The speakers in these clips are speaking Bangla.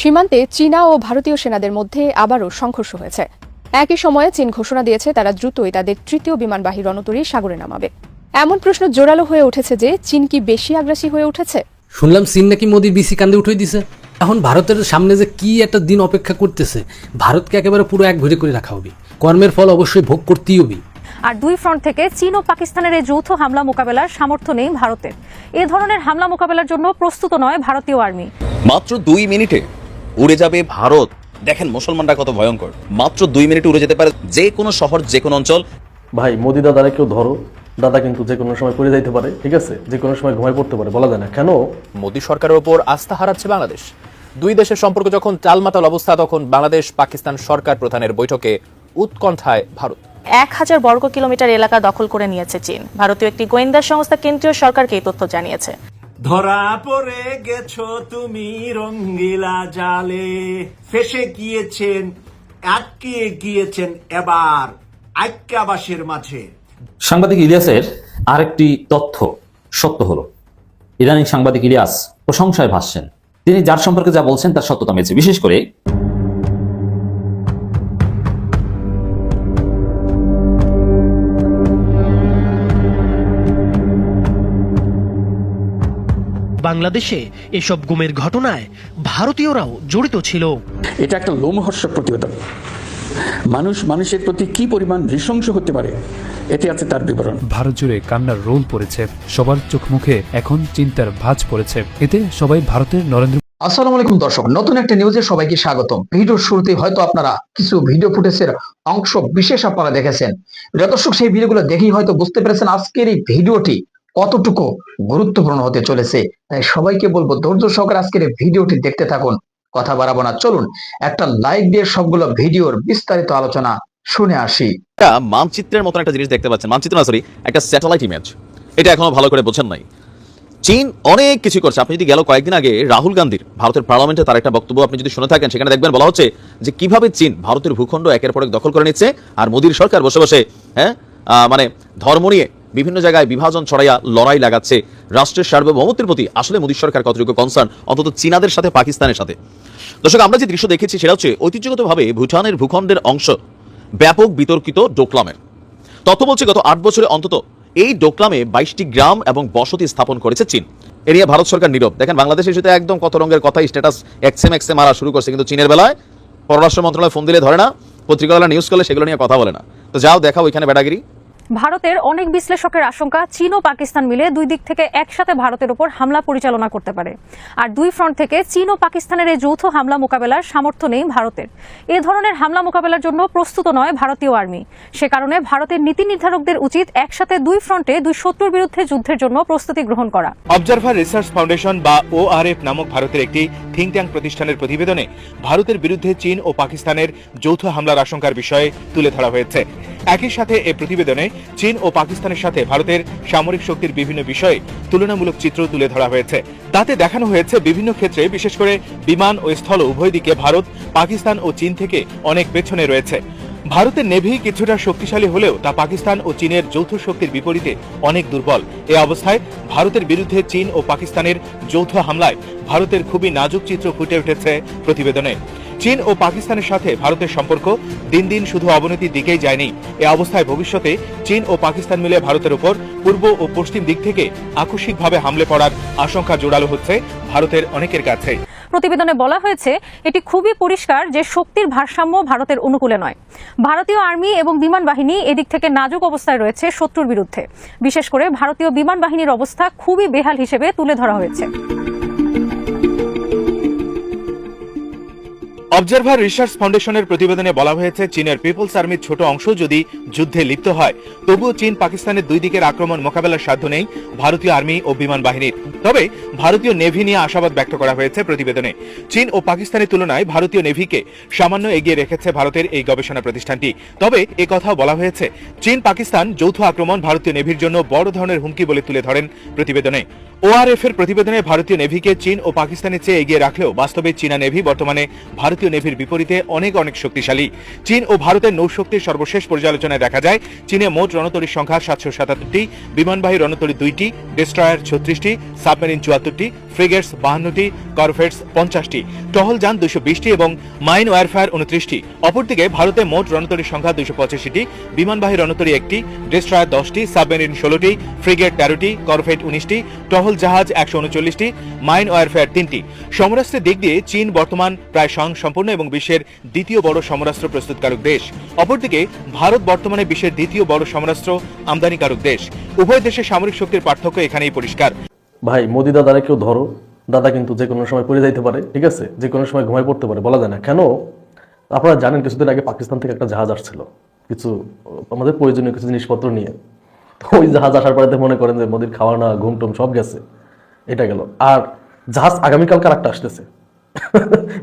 সীমান্তে চীনা ও ভারতীয় সেনাদের মধ্যে আবারও সংঘর্ষ হয়েছে। একই সময়ে চীন ঘোষণা দিয়েছে তারা দ্রুতই তাদের তৃতীয় বিমানবাহী রণতরী সাগরে নামাবে। এমন প্রশ্ন জোরালো হয়ে উঠেছে যে চীন কি বেশি আগ্রাসী হয়ে উঠেছে? শুনলাম চীন নাকি মোদির বিসি কান্দে উঠে দিছে। এখন ভারতের সামনে যে কি একটা দিন অপেক্ষা করতেছে ভারতকে একেবারে পুরো এক ভরে করে রাখা হবে। কর্মের ফল অবশ্যই ভোগ করতেই হবে। আর দুই ফ্রন্ট থেকে চীন ও পাকিস্তানের এই যৌথ হামলা মোকাবেলার সামর্থ্য নেই ভারতের। এ ধরনের হামলা মোকাবেলার জন্য প্রস্তুত নয় ভারতীয় আর্মি। মাত্র দুই মিনিটে উড়ে যাবে ভারত। দেখেন মুসলমানরা কত ভয়ঙ্কর। মাত্র দুই মিনিটে উড়ে যেতে পারে যে কোনো শহর যে কোনো অঞ্চল। ভাই মোদি দাদারে কেউ ধরো দাদা কিন্তু যে কোনো সময় পড়ে যাইতে পারে ঠিক আছে? যে কোনো সময় ঘুমায় পড়তে পারে বলা যায় না। কেন? মোদী সরকারের ওপর আস্থা হারাচ্ছে বাংলাদেশ। দুই দেশের সম্পর্ক যখন টালমাটাল অবস্থা তখন বাংলাদেশ পাকিস্তান সরকার প্রধানের বৈঠকে উৎকণ্ঠায় ভারত। এক হাজার বর্গ কিলোমিটার এলাকা দখল করে নিয়েছে চীন। ভারতীয় একটি গোয়েন্দা সংস্থা কেন্দ্রীয় সরকারকে এই তথ্য জানিয়েছে। ধরা পড়ে গেছ তুমি রঙ্গিলা জালে। ফেসে গিয়েছেন, আটকে গিয়েছেন এবার আজ্ঞাবাসের মাঝে। সাংবাদিক ইলিয়াসের আরেকটি তথ্য সত্য হলো। ইদানিং সাংবাদিক ইলিয়াস প্রশংসায় ভাসছেন। তিনি যার সম্পর্কে যা বলছেন তার সত্যতা মেয়েছে বিশেষ করে বাংলাদেশে এসব গুমের ঘটনায় ভারতীয়রাও জড়িত ছিল। এটা একটা লোমহর্ষক প্রতিবেদন। মানুষ মানুষের প্রতি কি পরিমাণ নৃশংস হতে পারে এতে আছে তার বিবরণ। ভারত জুড়ে কান্নার রোল পড়েছে সবার চোখ মুখে এখন চিন্তার ভাঁজ পড়েছে। এতে সবাই ভারতের নরেন্দ্র আসসালামু আলাইকুম দর্শক নতুন একটা নিউজে সবাইকে স্বাগতম। ভিডিওর শুরুতে হয়তো আপনারা কিছু ভিডিও ফুটেজের অংশ বিশেষ আপনারা দেখেছেন। দর্শক সেই ভিডিওগুলো দেখেই হয়তো বুঝতে পেরেছেন আজকের এই ভিডিওটি কতটুকু গুরুত্বপূর্ণ হতে চলেছে, তাই সবাইকে বলব ধৈর্য সহকারে আজকের ভিডিওটি দেখতে থাকুন। কথা বাড়াবো না, চলুন একটা লাইক দিয়ে সবগুলো ভিডিওর বিস্তারিত আলোচনা শুনে আসি। একটা মানচিত্রের মতো একটা জিনিস দেখতে পাচ্ছেন, মানচিত্র না সরি একটা স্যাটেলাইট ইমেজ এটা এখনও ভালো করে বোঝেন নাই। চীন অনেক কিছু করছে। আপনি যদি গেল কয়েকদিন আগে রাহুল গান্ধীর ভারতের পার্লামেন্টে তার একটা বক্তব্য আপনি যদি শুনে থাকেন, সেখানে দেখবেন বলা হচ্ছে যে কীভাবে চীন ভারতের ভূখণ্ড একের পর এক দখল করে নিচ্ছে, আর মোদীর সরকার বসে বসে হ্যাঁ মানে ধর্ম নিয়ে বিভিন্ন জায়গায় বিভাজন ছড়াইয়া লড়াই লাগাচ্ছে রাষ্ট্রের সার্বভৌমত্বের প্রতি আসলে মোদী সরকার কতটুকু কনসার্ন অন্তত চীনাদের সাথে, পাকিস্তানের সাথে। দর্শক, আমরা যে দৃশ্য দেখেছি সেটা হচ্ছে ঐতিহ্যগতভাবে ভুটানের ভূখণ্ডের অংশ, ব্যাপক বিতর্কিত ডোকলামের। তথ্য বলছে গত আট বছরে অন্তত এই ডোকলামে বাইশটি গ্রাম এবং বসতি স্থাপন করেছে চীন। এ নিয়ে ভারত সরকার নীরব। দেখেন বাংলাদেশের সাথে একদম কত রঙের কথা স্ট্যাটাস এক্সেম এক্সে মারা শুরু করছে, কিন্তু চীনের বেলায় পররাষ্ট্র মন্ত্রণালয় ফোন দিলে ধরে না, পত্রিকাওয়ালা নিউজ করলে সেগুলো নিয়ে কথা বলে না। তো যাও দেখা ওইখানে বেড়াগিরি ভারতের অনেক বিশ্লেষকের আশঙ্কা, চীন ও পাকিস্তান মিলে দুই দিক থেকে একসাথে ভারতের উপর হামলা পরিচালনা করতে পারে। আর দুই ফ্রন্ট থেকে চীন ও পাকিস্তানের এই যৌথ হামলা মোকাবেলার সামর্থ্য নেই ভারতের। এ ধরনের হামলা মোকাবেলার জন্য প্রস্তুত নয় ভারতীয় আর্মি। সে কারণে ভারতের নীতি নির্ধারকদের উচিত একসাথে দুই ফ্রন্টে দুই শত্রুর বিরুদ্ধে যুদ্ধের জন্য প্রস্তুতি গ্রহণ করা। অবজারভার রিসার্চ ফাউন্ডেশন বা ওআরএফ নামক ভারতের একটি থিঙ্ক ট্যাঙ্ক প্রতিষ্ঠানের প্রতিবেদনে ভারতের বিরুদ্ধে চীন ও পাকিস্তানের যৌথ হামলার আশঙ্কার বিষয়ে তুলে ধরা হয়েছে। একই সাথে এই প্রতিবেদনে চীন ও পাকিস্তানের সাথে ভারতের সামরিক শক্তির বিভিন্ন বিষয়ে তুলনামূলক চিত্র তুলে ধরা হয়েছে। তাতে দেখানো হয়েছে বিভিন্ন ক্ষেত্রে, বিশেষ করে বিমান ও স্থল উভয় দিকে ভারত, পাকিস্তান ও চীন থেকে অনেক পেছনে রয়েছে। ভারতের নেভি কিছুটা শক্তিশালী হলেও তা পাকিস্তান ও চীনের যৌথ শক্তির বিপরীতে অনেক দুর্বল। এ অবস্থায় ভারতের বিরুদ্ধে চীন ও পাকিস্তানের যৌথ হামলায় ভারতের খুবই নাজুক চিত্র ফুটে উঠেছে প্রতিবেদনে। চীন ও পাকিস্তানের সাথে ভারতের সম্পর্ক দিন দিন শুধু অবনতির দিকেই যায়নি। এ অবস্থায় ভবিষ্যতে চীন ও পাকিস্তান মিলে ভারতের উপর পূর্ব ও পশ্চিম দিক থেকে আকস্মিকভাবে হামলে পড়ার আশঙ্কা জোরালো হচ্ছে ভারতের অনেকের কাছে। প্রতিবেদনে বলা হয়েছে, এটি খুবই পরিষ্কার যে শক্তির ভারসাম্য ভারতের অনুকূলে নয়। ভারতীয় আর্মি এবং বিমান বাহিনী এদিক থেকে নাজুক অবস্থায় রয়েছে শত্রুর বিরুদ্ধে। বিশেষ করে ভারতীয় বিমান বাহিনীর অবস্থা খুবই বেহাল হিসেবে তুলে ধরা হয়েছে। অবজারভার রিসার্চ ফাউন্ডেশনের প্রতিবেদনে বলা হয়েছে, চীনের পিপলস আর্মির ছোট অংশ যদি যুদ্ধে লিপ্ত হয়, তবুও চীন পাকিস্তানের দুই দিকের আক্রমণ মোকাবেলার সাধ্য নেই ভারতীয় আর্মি ও বিমান বাহিনীর। তবে ভারতীয় নেভি নিয়ে আশাবাদ ব্যক্ত করা হয়েছে প্রতিবেদনে। চীন ও পাকিস্তানের তুলনায় ভারতীয় নেভিকে সামান্য এগিয়ে রেখেছে ভারতের এই গবেষণা প্রতিষ্ঠানটি। তবে এ কথাও বলা হয়েছে চীন পাকিস্তান যৌথ আক্রমণ ভারতীয় নেভির জন্য বড় ধরনের হুমকি বলে তুলে ধরেন প্রতিবেদনে। ওআরএফ এর প্রতিবেদনে ভারতীয় নেভিকে চীন ও পাকিস্তানের চেয়ে এগিয়ে রাখলেও বাস্তবে চীনা নেভি বর্তমানে ভারতীয় নেভির বিপরীতে অনেক অনেক শক্তিশালী। চীন ও ভারতের নৌশক্তির সর্বশেষ পর্যালোচনায় দেখা যায়, চীনে মোট রণতরীর সংখ্যা সাতশো সাতাত্তরটি, বিমানবাহী রণতরী দুইটি, ডেস্ট্রয়ার ছত্রিশটি, সাবমেরিন চুয়াত্তরটি, ফ্রিগেটস বাহান্নটি, করভেটস পঞ্চাশটি। টহল যান দুশো বিশটি এবং মাইন ওয়ারফায়ার উনত্রিশটি। অপরদিকে ভারতে মোট রণতরীর সংখ্যা দুশো পঁচাশিটি, বিমানবাহী রণতরী একটি, ডেস্ট্রয়ার দশটি, সাবমেরিন ষোলোটি, ফ্রিগেট তেরোটি, করভেট উনিশটি, টহল জাহাজ একশো উনচল্লিশটি, মাইন ওয়ারফেয়ার তিনটি। সমরাস্ত্রের দিক দিয়ে চীন বর্তমান প্রায় স্বয়ংসম্পূর্ণ এবং বিশ্বের দ্বিতীয় বড় সমরাস্ত্র প্রস্তুতকারক দেশ। অপরদিকে, ভারত বর্তমানে বিশ্বের দ্বিতীয় বড় সমরাস্ত্র আমদানিকারক দেশ। উভয় দেশের সামরিক শক্তির পার্থক্য এখানেই পরিষ্কার। ভাই, মোদি দাদারে কেউ ধরো। দাদা কিন্তু যে কোনো সময় পড়ে যাইতে পারে, ঠিক আছে? যে কোনো সময় ঘুমায় পড়তে পারে, বলা যায় না। কেন? আপনারা জানেন কিছুদিন আগে পাকিস্তান থেকে একটা জাহাজ আসছিল। কিছু, আমাদের প্রয়োজনীয় কিছু জিনিসপত্র নিয়ে। ওই জাহাজ আসার পরে তো মনে করেন যে মোদির খাওয়া না ঘুম টুম সব গেছে। এটা গেল। আর জাহাজ আগামীকালকে আরেকটা আসতেছে।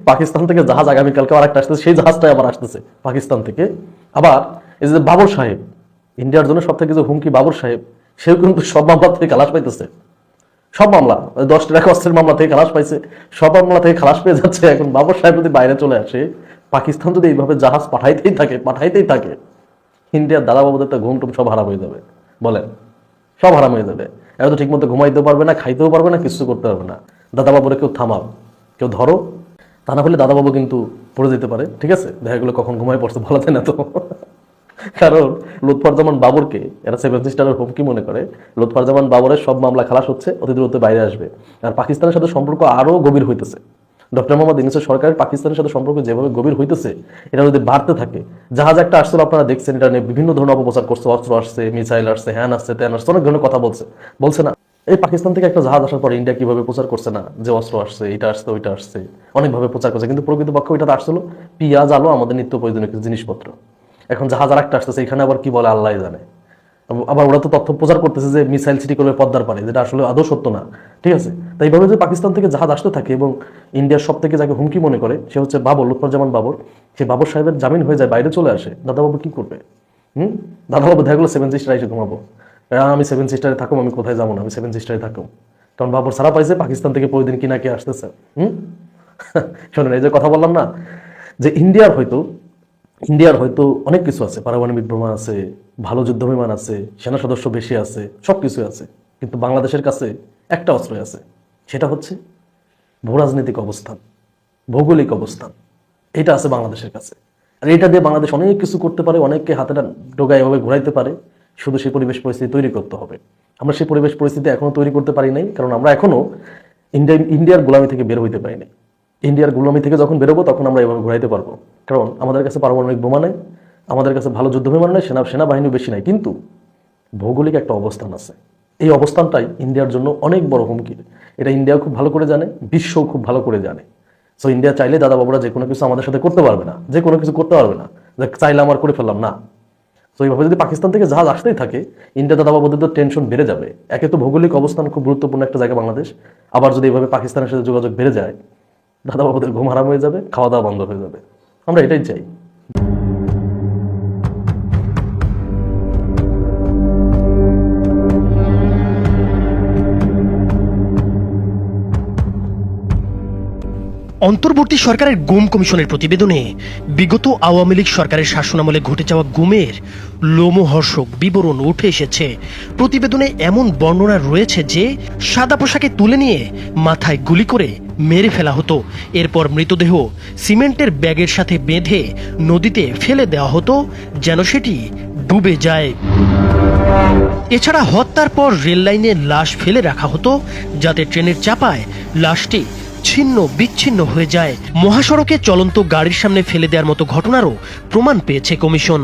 পাকিস্তান থেকে জাহাজ আগামীকালকে আরেকটা আসতেছে, সেই জাহাজটাই আবার আসতেছে পাকিস্তান থেকে। আবার এই যে বাবর সাহেব, ইন্ডিয়ার জন্য সব থেকে যে হুমকি বাবর সাহেব, সেও কিন্তু সব মামলা থেকে খালাস পাইতেছে। সব মামলা ওই দশ টাকা অস্ত্রের মামলা থেকে খালাস পাইছে। সব মামলা থেকে খালাস পেয়ে যাচ্ছে। এখন বাবর সাহেব যদি বাইরে চলে আসে, পাকিস্তান যদি এইভাবে জাহাজ পাঠাইতেই থাকে পাঠাইতেই থাকে, ইন্ডিয়ার দাদা বাবুদের তো ঘুম টুম সব হারাম হয়ে যাবে। বলেন, সব হারাম হয়ে যাবে। এরা তো ঠিকমতো ঘুমাইতেও পারবে না, খাইতেও পারবে না, কিছু করতে পারবে না। দাদা বাবুরে কেউ থামাও কেউ ধরো। তা না হলে দাদা বাবু কিন্তু পড়ে যেতে পারে, ঠিক আছে? দেখা গেলো কখন ঘুমাই পড়ছে, বলা যায় না তো। কারণ লুৎফারজামান বাবরকে, এরা সেভেন সিস্টারের হুমকি মনে করে? লুৎফারজামান বাবরের সব মামলা খালাস হচ্ছে, অতি দ্রুত বাইরে আসবে। আর পাকিস্তানের সাথে সম্পর্ক আরও গভীর হইতেছে। ডক্টর মোহাম্মদ ইউনুসের সরকারের পাকিস্তানের সাথে সম্পর্ক যেভাবে গভীর হইতেছে, এটা যদি বাড়তে থাকে, জাহাজ একটা আসছিল, আপনারা দেখছেন, এটা নিয়ে বিভিন্ন ধরনের অপপ্রচার করছে, অস্ত্র আসছে, মিসাইল আসছে, হ্যান আসছে, ত্যান আসছে, অনেক ধরনের কথা বলছে। বলছে না, এই পাকিস্তান থেকে একটা জাহাজ আসার পর ইন্ডিয়া কীভাবে প্রচার করছে না, যে অস্ত্র আসছে, এটা আসছে, ওইটা আসছে, অনেকভাবে প্রচার করছে, কিন্তু প্রকৃতপক্ষে ওইটা তো আসছিল, পিঁয়াজ, আলো, আমাদের নিত্য প্রয়োজনীয় কিছু জিনিসপত্র। এখন জাহাজ আর একটা আসতেছে, এখানে আবার কি বলে আল্লাহ জানে। আবার ওরা তো তথ্য প্রচার করতেছে যে মিসাইল সিটি করবে পদ্মার পারে যেটা আসলে আদৌ সত্য না। ঠিক আছে? তাই এইভাবে যদি পাকিস্তান থেকে জাহাজ আসতে থাকে এবং ইন্ডিয়ার সব থেকে যাকে হুমকি মনে করে, সে হচ্ছে বাবর, লুৎফরজামান বাবর। সে বাবর সাহেবের জামিন হয়ে যায়, বাইরে চলে আসে। দাদাবাবু কি করবে? হুম? দাদাবাবু দেখা গেলো সেভেন সিস্টার এসে ঘুমাবো। আমি সেভেন সিস্টারে থাকুম, আমি কোথায় যাব না? আমি সেভেন সিস্টারে থাকুম। কারণ বাবর সারা পাইছে পাকিস্তান থেকে প্রতিদিন কিনা কে আসতেছে। হুম? শোনেন, এই যে কথা বললাম না, যে ইন্ডিয়ার হয়তো ইন্ডিয়ার হয়তো অনেক কিছু আছে। পারমাণবিক বোমা আছে ভালো যুদ্ধ বিমান আছে, সেনা সদস্য বেশি আছে সব কিছু আছে। কিন্তু বাংলাদেশের কাছে একটা অস্ত্র আছে, সেটা হচ্ছে ভূরাজনৈতিক অবস্থান, ভৌগোলিক অবস্থান। এটা আছে বাংলাদেশের কাছে। আর এটা দিয়ে বাংলাদেশ অনেক কিছু করতে পারে, অনেককে হাতে ডোগায় এভাবে ঘুরাইতে পারে। শুধু সেই পরিবেশ পরিস্থিতি তৈরি করতে হবে। আমরা সেই পরিবেশ পরিস্থিতি এখনও তৈরি করতে পারি নাই, কারণ আমরা এখনও ইন্ডিয়া ইন্ডিয়ার গোলামি থেকে বের হইতে পারি নাই। ইন্ডিয়ার গোলামি থেকে যখন বেরোবো, তখন আমরা এভাবে ঘুরাইতে পারব। কারণ আমাদের কাছে পারমাণবিক বোমা নেই আমাদের কাছে ভালো যুদ্ধ বিমান নেই, সেনা সেনাবাহিনী বেশি নাই, কিন্তু ভৌগোলিক একটা অবস্থান আছে। এই অবস্থানটাই ইন্ডিয়ার জন্য অনেক বড় হুমকি। এটা ইন্ডিয়া খুব ভালো করে জানে, বিশ্বও খুব ভালো করে জানে। সো ইন্ডিয়া চাইলে দাদা বাবুরা যে কোনো কিছু আমাদের সাথে করতে পারবে না, যে কোনো কিছু করতে পারবে না, যে চাইলে আমার করে ফেললাম, না। তো এইভাবে যদি পাকিস্তান থেকে জাহাজ আসতেই থাকে, ইন্ডিয়া দাদা বাবুদের তো টেনশন বেড়ে যাবে। একে তো ভৌগোলিক অবস্থান খুব গুরুত্বপূর্ণ একটা জায়গা বাংলাদেশ। আবার যদি এইভাবে পাকিস্তানের সাথে যোগাযোগ বেড়ে যায় দাদা বাবুদের ঘুম হারাম হয়ে যাবে খাওয়া দাওয়া বন্ধ হয়ে যাবে। আমরা এটাই চাই। অন্তর্বর্তী সরকারের গুম কমিশনের প্রতিবেদনে বিগত আওয়ামী লীগ সরকারের শাসনামলে ঘটে যাওয়া গুমের লোমহর্ষক বিবরণ উঠে এসেছে। প্রতিবেদনে এমন বর্ণনা রয়েছে যে, সাদা পোশাকে তুলে নিয়ে মাথায় গুলি করে মেরে ফেলা হতো। এরপর মৃতদেহ সিমেন্টের ব্যাগের সাথে বেঁধে নদীতে ফেলে দেওয়া হতো, যেন সেটি ডুবে যায়। এছাড়া হত্যার পর রেল লাইনে লাশ ফেলে রাখা হতো, যাতে ট্রেনের চাপায় লাশটি ছিন্ন বিচ্ছিন্ন হয়ে যায়। মহাসড়কে চলন্ত গাড়ির সামনে ফেলে দেওয়ার মতো ঘটনারও প্রমাণ পেয়েছে কমিশন।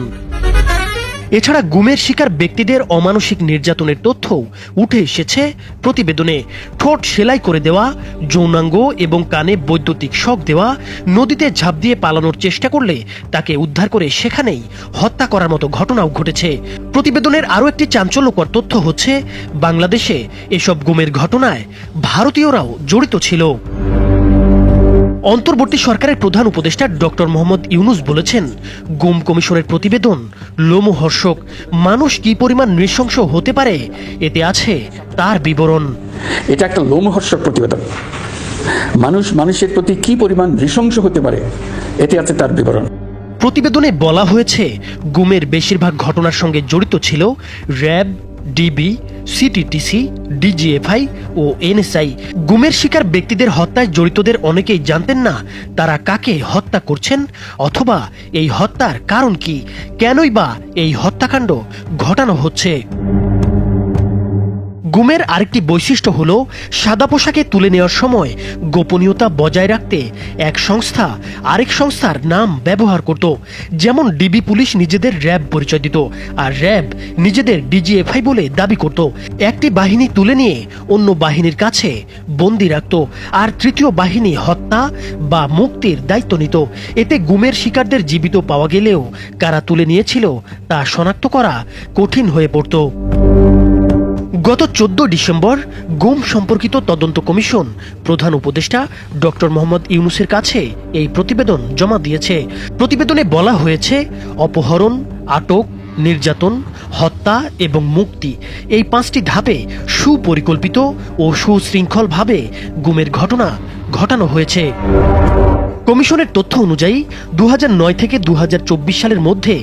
এছাড়া গুমের শিকার ব্যক্তিদের অমানসিক নির্যাতনের তথ্যও উঠে এসেছে প্রতিবেদনে। ঠোঁট সেলাই করে দেওয়া, যৌনাঙ্গ এবং কানে বৈদ্যুতিক শক দেওয়া, নদীতে ঝাঁপ দিয়ে পালানোর চেষ্টা করলে তাকে উদ্ধার করে সেখানেই হত্যা করার মতো ঘটনাও ঘটেছে। প্রতিবেদনের আরও একটি চাঞ্চল্যকর তথ্য হচ্ছে, বাংলাদেশে এসব গুমের ঘটনায় ভারতীয়রাও জড়িত ছিল। অন্তর্বর্তী সরকারের প্রধান উপদেষ্টা ডক্টর মোহাম্মদ ইউনুস বলেছেন গুম কমিশনের প্রতিবেদন লোমহর্ষক মানুষ কি পরিমাণ নৃশংস হতে পারে এতে আছে তার বিবরণ। এটা একটা লোমহর্ষক প্রতিবেদন। মানুষ মানুষের প্রতি কি পরিমাণ নৃশংস হতে পারে এতে আছে তার বিবরণ। প্রতিবেদনে বলা হয়েছে গুমের বেশিরভাগ ঘটনার সঙ্গে জড়িত ছিল র্যাব ডিবি সিটিটিসি ডিজিএফআই ও এনএসআই গুমের শিকার ব্যক্তিদের হত্যায় জড়িতদের অনেকেই জানতেন না তারা কাকে হত্যা করছেন অথবা এই হত্যার কারণ কি। কেনই বা এই হত্যাকাণ্ড ঘটানো হচ্ছে? গুমের আরেকটি বৈশিষ্ট্য হল সাদা পোশাকে তুলে নেওয়ার সময় গোপনীয়তা বজায় রাখতে এক সংস্থা আরেক সংস্থার নাম ব্যবহার করত। যেমন ডিবি পুলিশ নিজেদের র্যাব পরিচয় দিত আর র্যাব নিজেদের ডিজিএফআই বলে দাবি করত। একটি বাহিনী তুলে নিয়ে অন্য বাহিনীর কাছে বন্দি রাখত আর তৃতীয় বাহিনী হত্যা বা মুক্তির দায়িত্ব নিত। এতে গুমের শিকারদের জীবিত পাওয়া গেলেও কারা তুলে নিয়েছিল তা শনাক্ত করা কঠিন হয়ে পড়ত। গত চোদ্দ ডিসেম্বর গুম সম্পর্কিত তদন্ত কমিশন প্রধান উপদেষ্টা ডক্টর মোহাম্মদ ইউনুসের কাছে এই প্রতিবেদন জমা দিয়েছে। প্রতিবেদনে বলা হয়েছে, অপহরণ, আটক, নির্যাতন, হত্যা এবং মুক্তি এই পাঁচটি ধাপে সুপরিকল্পিত ও সুশৃঙ্খলভাবে গুমের ঘটনা ঘটানো হয়েছে। কমিশনের তথ্য অনুযায়ী দু হাজার নয় থেকে দু হাজার চব্বিশ সালের মধ্যে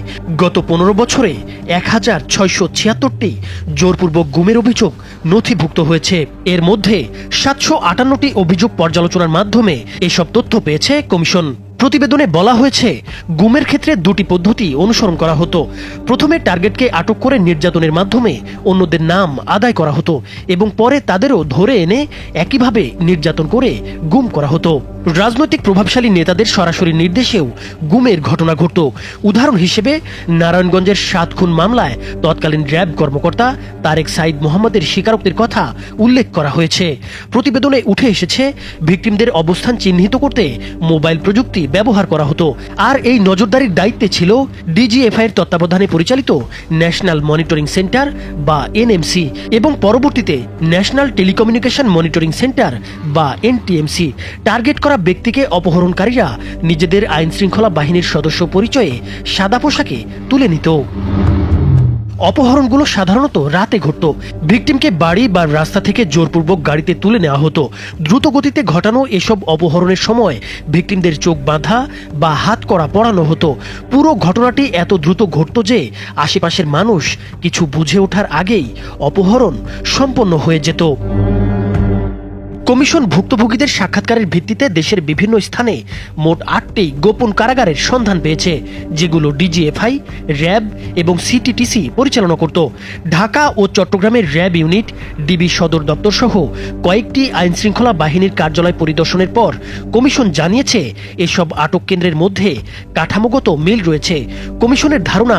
গত পনেরো বছরে এক হাজার ছয়শো ছিয়াত্তরটি জোরপূর্বক গুমের অভিযোগ নথিভুক্ত হয়েছে। এর মধ্যে সাতশো আটান্নটি অভিযোগ পর্যালোচনার মাধ্যমে এসব তথ্য পেয়েছে কমিশন। প্রতিবেদনে বলা হয়েছে, গুমের ক্ষেত্রে দুটি পদ্ধতি অনুসরণ করা হতো। প্রথমে টার্গেটকে আটক করে নির্যাতনের মাধ্যমে অন্যদের নাম আদায় করা হতো এবং পরে তাদেরও ধরে এনে একইভাবে নির্যাতন করে গুম করা হতো। রাজনৈতিক প্রভাবশালী নেতাদের সরাসরি নির্দেশেও গুমের ঘটনা ঘটত। উদাহরণ হিসেবে, নারায়ণগঞ্জের সাত খুন মামলায় তৎকালীন র্যাব কর্মকর্তা তারেক সাইদ মোহাম্মদের স্বীকারোক্তির কথা উল্লেখ করা হয়েছে। প্রতিবেদনে উঠে এসেছে, ভিকটিমদের অবস্থান চিহ্নিত করতে মোবাইল প্রযুক্তি ব্যবহার করা হতো। আর এই নজরদারির দায়িত্বে ছিল ডিজিএফআই এর তত্ত্বাবধানে পরিচালিত ন্যাশনাল মনিটরিং সেন্টার বা এনএমসি এবং পরবর্তীতে ন্যাশনাল টেলিকমিউনিকেশন মনিটরিং সেন্টার বা এনটিএমসি। টার্গেট করা ব্যক্তিকে অপহরণকারীরা নিজেদের আইন শৃঙ্খলা বাহিনীর সদস্য পরিচয়ে সাদা পোশাকে তুলে নিত। অপহরণগুলো সাধারণত রাতে ঘটত। ভিকটিমকে বাড়ি বা রাস্তা থেকে জোরপূর্বক গাড়িতে তুলে নেওয়া হতো। দ্রুত গতিতে ঘটানো এসব অপহরণের সময় ভিকটিমদের চোখ বাঁধা বা হাত করা পড়ানো হতো। পুরো ঘটনাটি এত দ্রুত ঘটত যে আশেপাশের মানুষ কিছু বুঝে ওঠার আগেই অপহরণ সম্পন্ন হয়ে যেত। কমিশন ভুক্তভোগীদের সাক্ষাৎকারের ভিত্তিতে দেশের বিভিন্ন স্থানে মোট আটটি গোপন কারাগারের সন্ধান পেয়েছে, যেগুলো ডিজিএফআই, র্যাব এবং সিটিটিসি পরিচালনা করত। ঢাকা ও চট্টগ্রামের র্যাব ইউনিট, ডিবি সদর দপ্তর সহ কয়েকটি আইনশৃঙ্খলা বাহিনীর কার্যালয় পরিদর্শনের পর কমিশন জানিয়েছে, এসব আটক কেন্দ্রের মধ্যে কাঠামোগত মিল রয়েছে। কমিশনের ধারণা,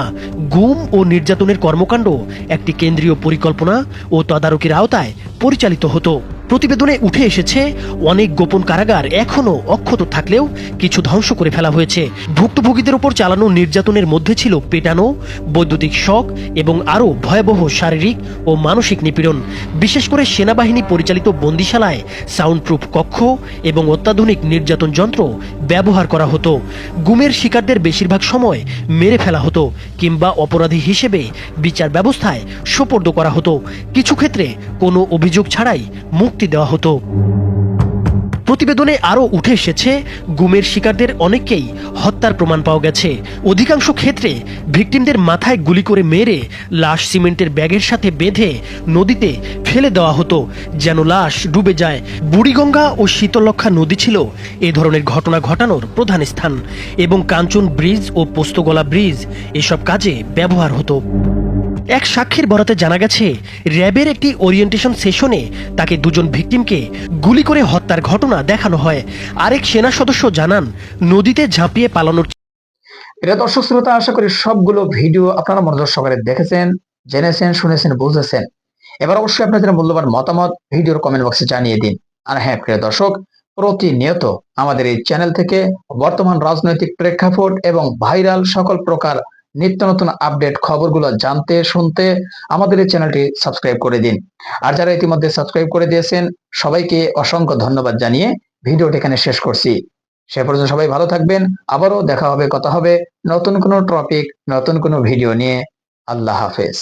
গুম ও নির্যাতনের কর্মকাণ্ড একটি কেন্দ্রীয় পরিকল্পনা ও তদারকির আওতায় পরিচালিত হতো। প্রতিবেদনে উঠে এসেছে, অনেক গোপন কারাগার এখনও অক্ষত থাকলেও কিছু ধ্বংস করে ফেলা হয়েছে। ভুক্তভোগীদের উপর চালানো নির্যাতনের মধ্যে ছিল পেটানো, বৈদ্যুতিক শক এবং আরও ভয়াবহ শারীরিক ও মানসিক নিপীড়ন। বিশেষ করে সেনাবাহিনী পরিচালিত বন্দিশালায় সাউন্ড প্রুফ কক্ষ এবং অত্যাধুনিক নির্যাতন যন্ত্র ব্যবহার করা হতো। গুমের শিকারদের বেশিরভাগ সময় মেরে ফেলা হতো কিংবা অপরাধী হিসেবে বিচার ব্যবস্থায় সোপর্দ করা হতো। কিছু ক্ষেত্রে কোনো অভিযোগ ছাড়াই মুক্তি দেওয়া হতো। প্রতিবেদনে আরও উঠে এসেছে, গুমের শিকারদের অনেককেই হত্যার প্রমাণ পাওয়া গেছে। অধিকাংশ ক্ষেত্রে ভিকটিমদের মাথায় গুলি করে মেরে লাশ সিমেন্টের ব্যাগের সাথে বেঁধে নদীতে ফেলে দেওয়া হতো, যেন লাশ ডুবে যায়। বুড়িগঙ্গা ও শীতলক্ষা নদী ছিল এ ধরনের ঘটনা ঘটানোর প্রধান স্থান এবং কাঞ্চন ব্রিজ ও পোস্তগোলা ব্রিজ এসব কাজে ব্যবহার হতো। এক সাক্ষীর বরাতে জানা গেছে, র্যাবের একটি ওরিয়েন্টেশন সেশনে তাকে দুজন ভিকটিমকে গুলি করে হত্যার ঘটনা দেখানো হয়। আরেক সেনা সদস্য জানান, নদীতে ঝাঁপিয়ে পালানোর প্রিয় দর্শক শ্রোতা, আশা করি সবগুলো ভিডিও আপনারা মনোযোগ সহকারে দেখেছেন, জেনেছেন, শুনেছেন, বুঝেছেন। এবার অবশ্যই আপনাদের মূল্যবান মতামত ভিডিওর কমেন্ট বক্সে জানিয়ে দিন। আর হ্যাঁ প্রিয় দর্শক, প্রতিনিয়ত আমাদের এই চ্যানেল থেকে বর্তমান রাজনৈতিক প্রেক্ষাপট এবং ভাইরাল সকল প্রকার নিত্য নতুন আপডেট খবরগুলো জানতে, শুনতে আমাদের এই চ্যানেলটি সাবস্ক্রাইব করে দিন। আর যারা ইতিমধ্যে সাবস্ক্রাইব করে দিয়েছেন, সবাইকে অসংখ্য ধন্যবাদ জানিয়ে ভিডিওটি এখানে শেষ করছি। সে পর্যন্ত সবাই ভালো থাকবেন, আবারও দেখা হবে, কথা হবে নতুন কোনো টপিক নতুন কোনো ভিডিও নিয়ে। আল্লাহ হাফেজ।